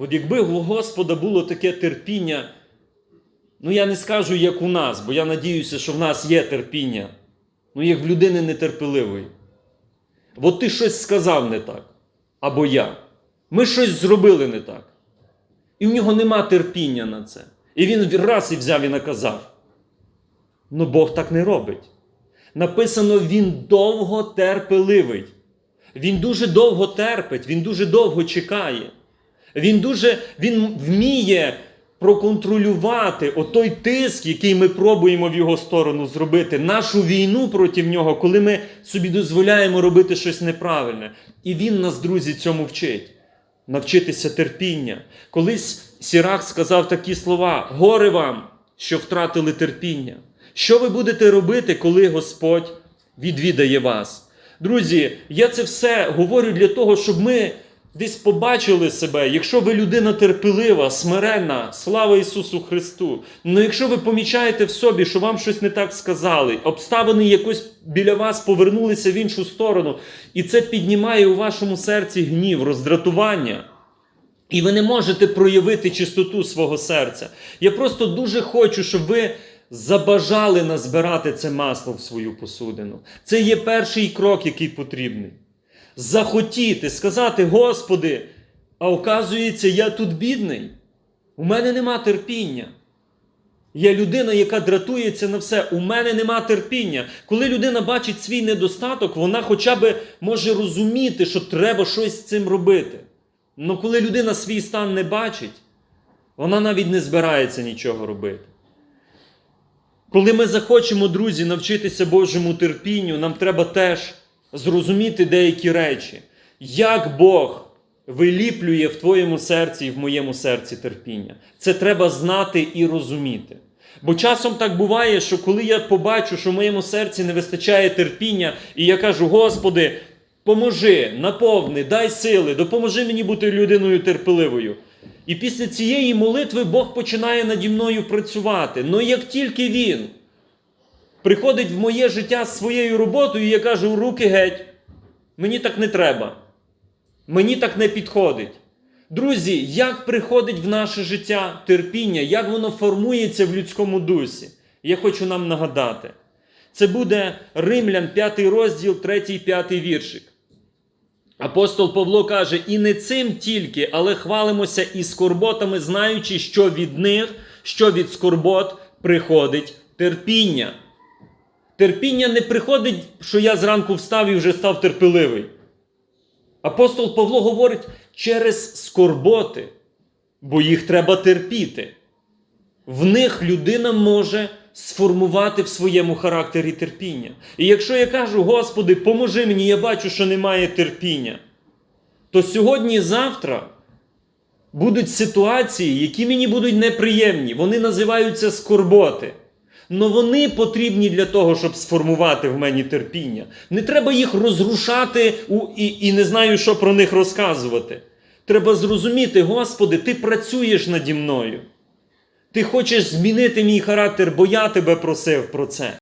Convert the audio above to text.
От якби у Господа було таке терпіння, ну я не скажу, як у нас, бо я надіюся, що в нас є терпіння. Ну, як в людини нетерпеливої. От ти щось сказав не так. Або я. Ми щось зробили не так. І в нього нема терпіння на це. І він раз і взяв і наказав. Ну Бог так не робить. Написано, він довго терпеливий. Він дуже довго терпить, він дуже довго чекає. Він дуже він вміє проконтролювати отой тиск, який ми пробуємо в його сторону зробити, нашу війну проти нього, коли ми собі дозволяємо робити щось неправильне. І він нас, друзі, цьому вчить. Навчитися терпіння. Колись Сірах сказав такі слова: горе вам, що втратили терпіння. Що ви будете робити, коли Господь відвідає вас? Друзі, я це все говорю для того, щоб ми десь побачили себе. Якщо ви людина терпелива, смиренна, слава Ісусу Христу. Ну якщо ви помічаєте в собі, що вам щось не так сказали, обставини якось біля вас повернулися в іншу сторону, і це піднімає у вашому серці гнів, роздратування. І ви не можете проявити чистоту свого серця. Я просто дуже хочу, щоб ви забажали назбирати це масло в свою посудину. Це є перший крок, який потрібний. Захотіти, сказати, Господи, а оказується, я тут бідний. У мене нема терпіння. Я людина, яка дратується на все. У мене нема терпіння. Коли людина бачить свій недостаток, вона хоча б може розуміти, що треба щось з цим робити. Але коли людина свій стан не бачить, вона навіть не збирається нічого робити. Коли ми захочемо, друзі, навчитися Божому терпінню, нам треба теж зрозуміти деякі речі. Як Бог виліплює в твоєму серці і в моєму серці терпіння. Це треба знати і розуміти. Бо часом так буває, що коли я побачу, що в моєму серці не вистачає терпіння, і я кажу, Господи, поможи, наповни, дай сили, допоможи мені бути людиною терпеливою. І після цієї молитви Бог починає наді мною працювати. Ну як тільки Він приходить в моє життя з своєю роботою, і я кажу, руки геть, мені так не треба. Мені так не підходить. Друзі, як приходить в наше життя терпіння, як воно формується в людському дусі? Я хочу нам нагадати. Це буде Римлян, 5 розділ, 3-5 віршик. Апостол Павло каже: і не цим тільки, але хвалимося і скорботами, знаючи, що від них, що від скорбот приходить терпіння. Терпіння не приходить, що я зранку встав і вже став терпеливий. Апостол Павло говорить через скорботи, бо їх треба терпіти. В них людина може сформувати в своєму характері терпіння. І якщо я кажу, Господи, поможи мені, я бачу, що немає терпіння, то сьогодні і завтра будуть ситуації, які мені будуть неприємні. Вони називаються скорботи. Но вони потрібні для того, щоб сформувати в мені терпіння. Не треба їх розрушати і, і не знаю, що про них розказувати. Треба зрозуміти, Господи, Ти працюєш наді мною. Ти хочеш змінити мій характер, бо я тебе просив про це.